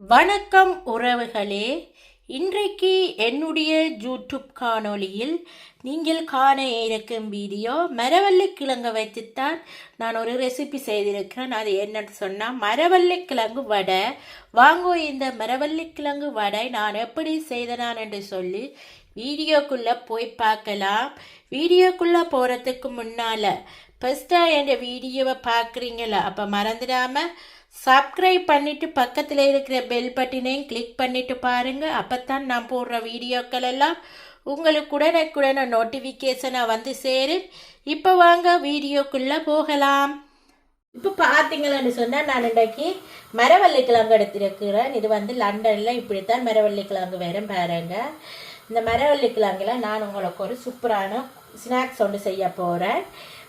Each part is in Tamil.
வணக்கம் உறவுகளே. இன்றைக்கு என்னுடைய யூடியூப் காணொளியில் நீங்கள் காண இருக்கும் வீடியோ மரவள்ளி கிழங்கு வைத்துத்தான் நான் ஒரு ரெசிபி செய்திருக்கிறேன். அது என்னன்னு சொன்னால் மரவள்ளி கிழங்கு வடை. வாங்கோ இந்த மரவள்ளி கிழங்கு வடை நான் எப்படி செய்தனான் என்று சொல்லி வீடியோக்குள்ளே போய் பார்க்கலாம். வீடியோக்குள்ளே போகிறதுக்கு முன்னால் ஃபஸ்ட்டாக என் வீடியோவை பார்க்குறீங்களா அப்போ மறந்துடாமல் சப்ஸ்கிரைப் பண்ணிவிட்டு பக்கத்தில் இருக்கிற பெல் பட்டினையும் கிளிக் பாருங்கள் அப்போ தான் நான் போடுற வீடியோக்கள் எல்லாம் உங்களுக்கு உடனுக்குடனே நோட்டிஃபிகேஷனாக வந்து சேரும். இப்போ வாங்க வீடியோக்குள்ளே போகலாம். இப்போ பார்த்தீங்களான்னு சொன்னால் நான் இன்றைக்கு மரவள்ளி கிழங்கு எடுத்திருக்கிறேன். இது வந்து லண்டனில் இப்படித்தான் மரவள்ளி கிழங்கு வரும் பாருங்க. இந்த மரவள்ளி கிழங்குல நான் உங்களுக்கு ஒரு சூப்பரான ஸ்நாக்ஸ் ஒன்று செய்ய போகிறேன்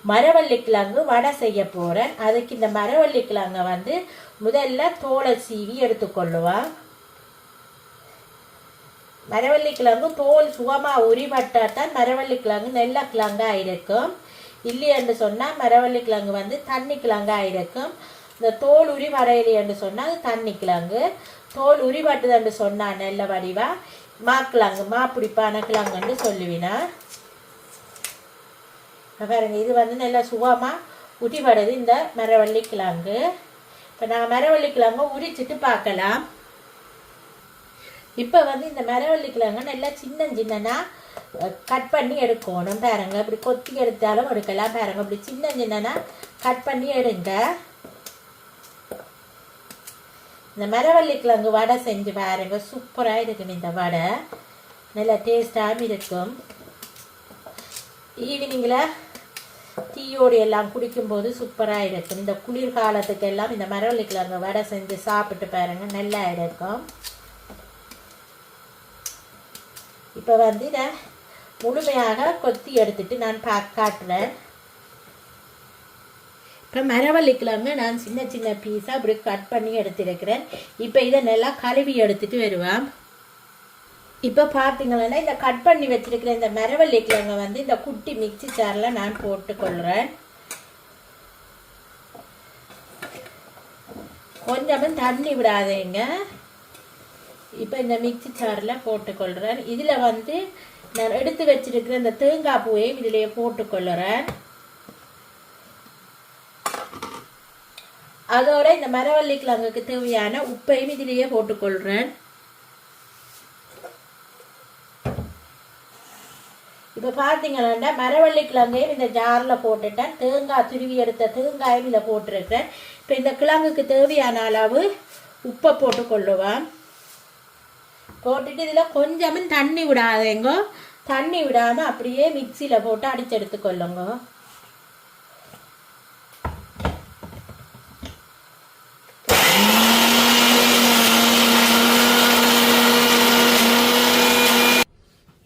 மரவள்ளி கிழங்கு வடை செய்ய போகிறேன் அதுக்கு இந்த மரவள்ளி கிழங்கை வந்து முதல்ல தோலை சீவி எடுத்துக்கொள்ளுவான் மரவள்ளி கிழங்கு தோல் சுகமாக உரிபட்டால் தான் மரவள்ளி கிழங்கு நல்ல கிழங்காக இருக்கும் இல்லையென்று சொன்னால் மரவள்ளி கிழங்கு வந்து தண்ணி கிழங்காக இருக்கும் இந்த தோல் உரி வரையிலி என்று சொன்னால் அது தண்ணி கிழங்கு. தோல் உரிபட்டுது என்று சொன்னால் நெல்ல வடிவாக மாக்கிழங்கு மாப்பிடிப்பான கிழங்குன்னு சொல்லுவினா பாருங்க இது வந்து நல்லா சுகமாக உடிபடுது இந்த மரவள்ளி கிழங்கு இப்போ நான் மரவள்ளி கிழங்கு உரிச்சிட்டு பார்க்கலாம். இப்போ வந்து இந்த மரவள்ளி கிழங்கு நல்லா சின்ன சின்னனாக கட் பண்ணி எடுக்கணும். பாருங்க இப்படி கொத்தி எடுத்தாலும் எடுக்கலாம். பாருங்க இப்படி சின்ன சின்னனாக கட் பண்ணி எடுங்க. இந்த மரவள்ளி கிழங்கு வடை செஞ்சு பாருங்க சூப்பராக இருக்கும் இந்த வடை. நல்லா டேஸ்டாகவும் இருக்கும். ஈவினிங்கில் டீயோடு எல்லாம் குடிக்கும்போது சூப்பராக இருக்கும் இந்த குளிர்காலத்துக்கு எல்லாம் இந்த மரவள்ளி கிழங்கு வடை செஞ்சு சாப்பிட்டு பாருங்க நல்லா இருக்கும் இப்போ வந்து இதை முழுமையாக கொத்தி எடுத்துட்டு நான் பா காட்டுறேன். இப்போ மரவள்ளிக்கிழங்க நான் சின்ன சின்ன பீஸாக அப்படி கட் பண்ணி எடுத்திருக்கிறேன். இப்போ இதை நல்லா கழுவி எடுத்துட்டு வருவேன் இப்போ பார்த்தீங்கன்னா இந்த கட் பண்ணி வச்சிருக்கிற இந்த மரவள்ளி கிழங்கை வந்து இந்த குட்டி மிக்சி சாரில் நான் போட்டுக்கொள்கிறேன் கொஞ்சமும் தண்ணி விடாதீங்க. இப்போ இந்த மிக்சி சாரில் போட்டுக்கொள்கிறேன் இதில் வந்து நான் எடுத்து வச்சிருக்கிற இந்த தேங்காய் பூவையும் இதிலேயே போட்டுக்கொள்கிறேன் அதோட இந்த மரவள்ளி கிழங்குக்கு தேவையான உப்பையும் இதிலேயே போட்டுக்கொள்கிறேன் இப்போ பார்த்தீங்கன்னா மரவள்ளி கிழங்கையும் இந்த ஜாரில் போட்டுட்டேன். தேங்காய் துருவி எடுத்த தேங்காயும் இதில் போட்டிருக்கிறேன். இப்போ இந்த கிழங்குக்கு தேவையான அளவு உப்பை போட்டு கொள்ளுவேன். போட்டுட்டு இதில் கொஞ்சமும் தண்ணி விடாதேங்க. தண்ணி விடாமல் அப்படியே மிக்சியில் போட்டு அடிச்சு எடுத்துக்கொள்ளுங்க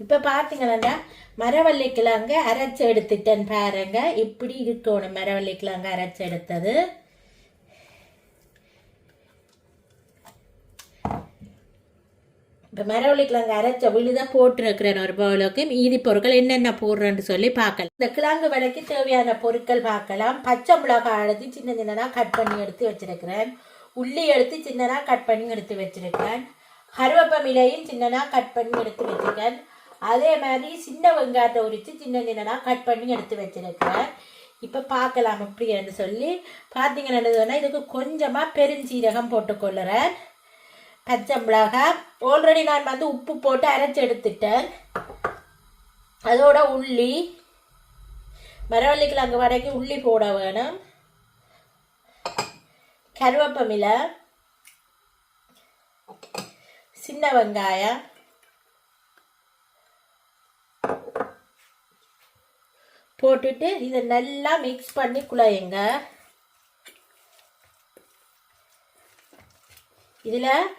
இப்போ பார்த்தீங்கன்னா மரவள்ளி கிழங்கு அரைச்சி எடுத்துட்டேன் பாருங்க. இப்படி இருக்கணும். மரவள்ளி கிழங்கு அரைச்சி எடுத்தது. இப்போ மரவள்ளி கிழங்கு அரைச்ச விழுதான் போட்டிருக்கிறேன் ஒரு பவுலுக்கு மீதி பொருட்கள் என்னென்ன போடுறேன்னு சொல்லி பார்க்கலாம். இந்த கிழங்கு விலைக்கு தேவையான பொருட்கள் பார்க்கலாம். பச்சை மிளகாய் எடுத்து சின்ன சின்னதாக கட் பண்ணி எடுத்து வச்சிருக்கிறேன். உள்ளி எடுத்து சின்னதாக கட் பண்ணி எடுத்து வச்சிருக்கேன் கருவேப்பமிலையும் சின்னதாக கட் பண்ணி எடுத்து வச்சிருக்கேன். அதே மாதிரி சின்ன வெங்காயத்தை உரித்து சின்ன சின்னதாக கட் பண்ணி எடுத்து வச்சிருக்கிறேன். இப்போ பார்க்கலாம் எப்படின்னு சொல்லி. பார்த்தீங்கன்னா இதுக்கு கொஞ்சமாக பெருஞ்சீரகம் போட்டுக்கொள்ளுறேன். பச்சை மிளகாய் ஆல்ரெடி நான் வந்து உப்பு போட்டு அரைச்சி எடுத்துட்டேன். அதோட உள்ளி. மரவள்ளி கிழங்கு வரைக்கும் உள்ளி போட வேணும். கருவேப்பமிலை சின்ன வெங்காயம். போட்டுட்டு இதை நல்லா மிக்ஸ் பண்ணி குழையுங்க. இதில்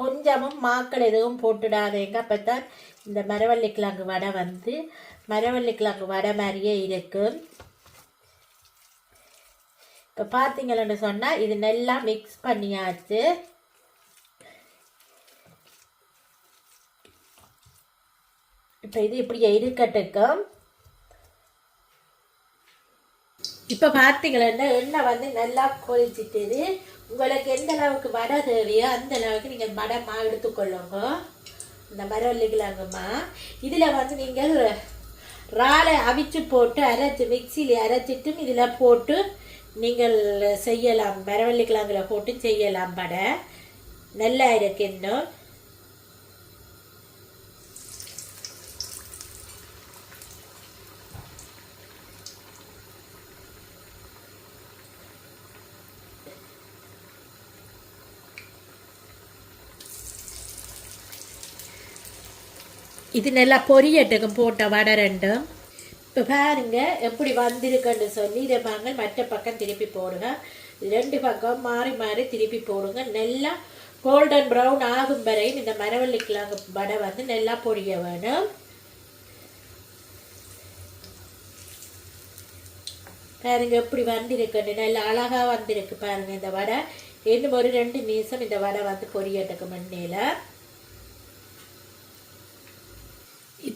கொஞ்சமும் மாக்கள் எதுவும் போட்டுடாதேங்க. அப்போ தான் இந்த மரவள்ளி கிழங்கு வடை வந்து மரவள்ளி கிழங்கு வடை மாதிரியே இருக்கும் இப்போ பார்த்தீங்கன்னு சொன்னால் இது நல்லா மிக்ஸ் பண்ணியாச்சு. இப்போ இது இப்படி இருக்கட்டுக்கும் இப்போ பார்த்தீங்கன்னா எண்ணெய் வந்து நல்லா கொதிச்சிட்டுது. உங்களுக்கு எந்த அளவுக்கு வடை தேவையோ அந்த அளவுக்கு நீங்கள் வடை மா எடுத்துக்கொள்ளுங்க. இந்த மரவள்ளி கிழங்குமா இதில் வந்து நீங்கள் ராலை அவிச்சு போட்டு அரைச்சி மிக்சியில் அரைச்சிட்டும் இதில் போட்டு நீங்கள் செய்யலாம். மரவள்ளி கிழங்குல போட்டு செய்யலாம் வடை. நல்லா இருக்கு இன்னும். இது நல்லா பொரியட்டுக்கும் போட்ட வடை ரெண்டும் இப்போ பாருங்க எப்படி வந்திருக்குன்னு சொல்லி இதை வாங்க மற்ற பக்கம் திருப்பி போடுங்க ரெண்டு பக்கம் மாறி மாறி திருப்பி போடுங்க நல்லா கோல்டன் ப்ரௌன் ஆகும் வரை இந்த மரவள்ளி கிழங்கு வடை வந்து நல்லா பொரிய வேணும் பாருங்க எப்படி வந்திருக்குன்னு நல்லா அழகாக வந்திருக்கு பாருங்க இந்த வடை இன்னும் ஒரு ரெண்டு நிமிஷம் இந்த வடை வந்து பொரியட்டுக்கு மண்ணில்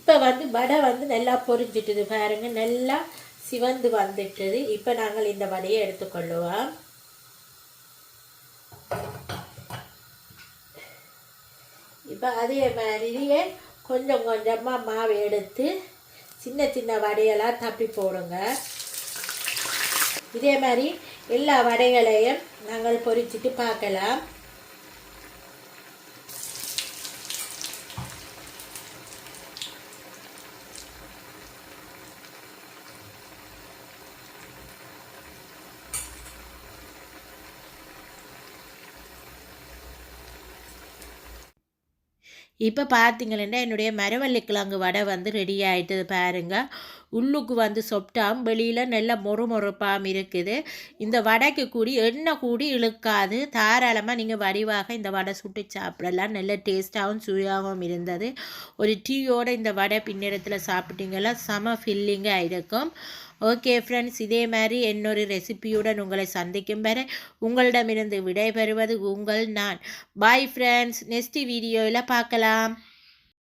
இப்போ வந்து வடை வந்து நல்லா பொரிஞ்சிட்டுது பாருங்க. நல்லா சிவந்து வந்துட்டுது. இப்போ நாங்கள் இந்த வடையை எடுத்துக்கொள்ளுவோம். இப்போ அதே மாதிரியே கொஞ்சம் கொஞ்சமாக மாவு எடுத்து சின்ன சின்ன வடையெல்லாம் தப்பி போடுங்க. இதே மாதிரி எல்லா வடைகளையும் நாங்கள் பொரிச்சிட்டு பார்க்கலாம். இப்போ பார்த்தீங்கன்னா என்னுடைய மரவள்ளி கிழங்கு வடை வந்து ரெடி ஆகிட்டது பாருங்க. உள்ளுக்கு வந்து சொப்டாம் வெளியில் நல்ல மொறு மொறுப்பாம் இருக்குது. இந்த வடைக்கு கூடி எண்ணெய் கூடி இழுக்காது. தாராளமாக நீங்கள் வடிவாக இந்த வடை சுட்டு சாப்பிடலாம். நல்ல டேஸ்ட்டாகவும் சுவையாகவும் இருந்தது. ஒரு டீயோடு இந்த வடை பின்னிடத்தில் சாப்பிட்டீங்களா செம ஃபில்லிங்காக இருக்கும். ஓகே ஃப்ரெண்ட்ஸ் இதே மாதிரி இன்னொரு ரெசிபியுடன் உங்களை சந்திக்கும் வரை உங்களிடமிருந்து விடைபெறுவது உங்கள் நான். பாய் ஃப்ரெண்ட்ஸ் நெக்ஸ்ட் வீடியோவில் பார்க்கலாம்.